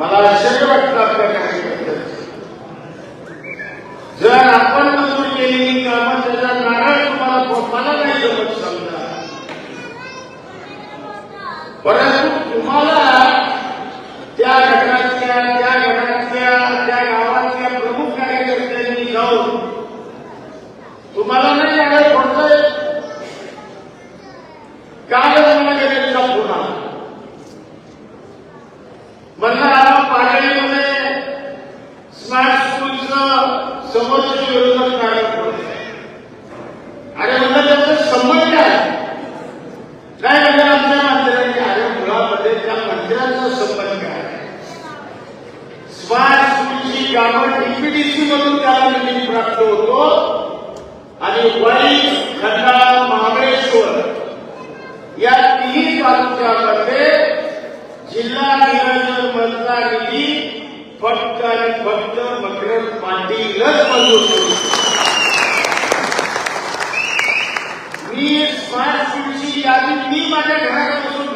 मला आश्चर्य वाटतं आपल्या कार्यकर्त्यांचं. जर आपण मंजूर केलेली कामं त्याचा नारळ तुम्हाला मला नाही जमत समजा. परंतु तुम्हाला त्या घटनातल्या त्या घटनातल्या त्या गावातल्या प्रमुख कार्यकर्त्यांनी जाऊन तुम्हाला नाही नारळ फोडता येत? कालच मला गेलेला फोन आला स्कूलचं समोरच्या विरोधात काढत आणि अरे म्हणलं त्याचा संबंध काय काय म्हणजे आमच्या मंत्र्यांनी अरे मुळामध्ये त्या मंत्र्यांचा संबंध काय स्मार्ट स्कूलची कामं डीपीडीसी मधून त्याला निधी प्राप्त होतो. आणि वळी खंडाळा महाबळेश्वर या तिन्ही तालुक्यामध्ये जिल्हा नियोजन मधला निधी फक्त आणि फक्त मकरंद मी स्मार्ट यादी मी माझ्या घरात बसून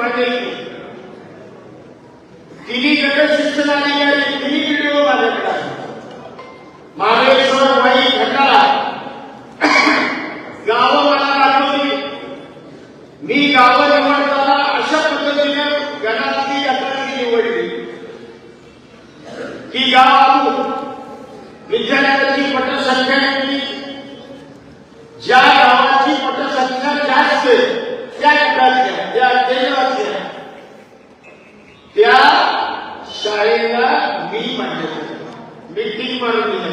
तिन्ही व्हिडिओ माझ्याकडे महाबळेश्वर गावं मला मी गावं निवडताना अशा पद्धतीने गणातली यात्रा निवडली की गाव शाळेला मी मांडले मी टीक मारून दिलं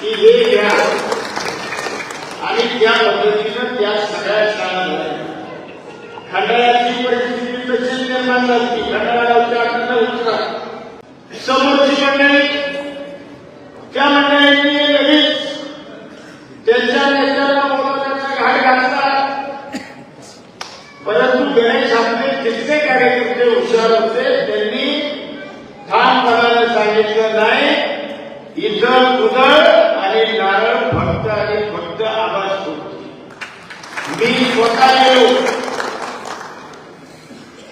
की हे घ्या. आणि त्या पद्धतीनं त्या सगळ्या शाळा झाल्या खंडाळ्याची परिस्थिती तशी निर्माण झाली खंडाळ्याला उच्चाटन उचला समोरची मंडळी त्या मंडळींनी लगेच त्यांच्या नेत्याला बोलवण्याचा घाट घातला. ठामपणाने नाही. इथं उदळ आणि नारळ फक्त आणि फक्त आवाज मी स्वतः येऊ.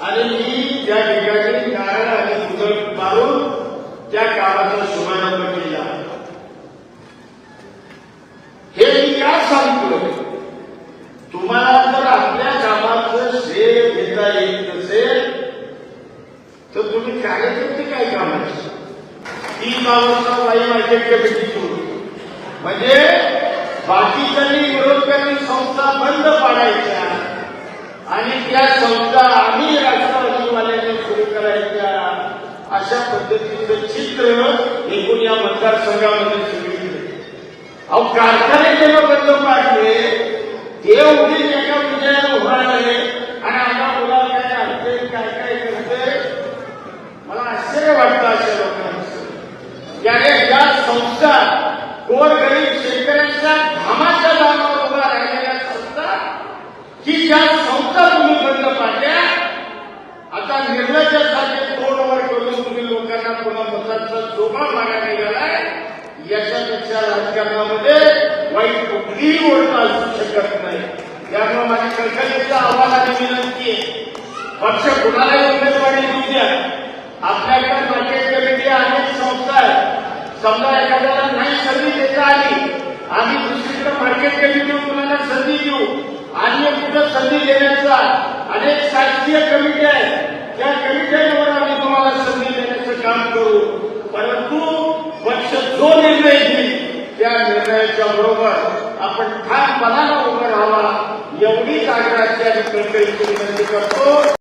आणि मी त्या ठिकाणी नारळ आणि उदळ मारून त्या कामाचा शुभारंभ केला. हे मी का सांगतोय? तुम्हाला जर आपल्या कामाचं श्रेय घेता येत नसेल तर तुम्ही कार्यकर्ते काय कामाचे? तीन बाबांचा वाई मार्केट कमिटी करू म्हणजे बाकीच्यांनी विरोधकांनी संस्था बंद पाडायच्या आणि त्या संस्था आम्ही राष्ट्रवादीवाल्यांनी सुरू करायच्या अशा पद्धतीचं चित्र एकूण या मतदारसंघामध्ये सगळीकडे अहो कारखाने जेव्हा बंद पाडले ते उगीच एका विजयाला उभारले आणि आता मुला काय आणते काय काय करते मला आश्चर्य वाटतं. जोबा मागा निघालाय याच्यापेक्षा राजकारणामध्ये वाईट कुठलीही गोष्ट असू शकत नाही. त्यामुळे माझ्या कळकळीचं आव्हान आणि विनंती आहे. पक्ष कुणालाही उमेदवारी देऊ द्या. आपल्याकडे मार्केट कमिटी अनेक संस्था आहेत. समजा एखाद्याला नाही संधी देता आली आम्ही दुसरीकडे मार्केट कमिटी कुणाला संधी देऊ? आणि कुठं संधी देण्याचा? आणि शासकीय कमिटी आहेत त्या कमिट्यांवर आम्ही तुम्हाला संधी देण्याचं काम करू परंतु पक्ष जो निर्णय घेईल त्या निर्णयाच्या बरोबर आपण ठामपणानं उभं राहावा एवढीच आग्रहाची आणि कळकळीची विनंती करतो.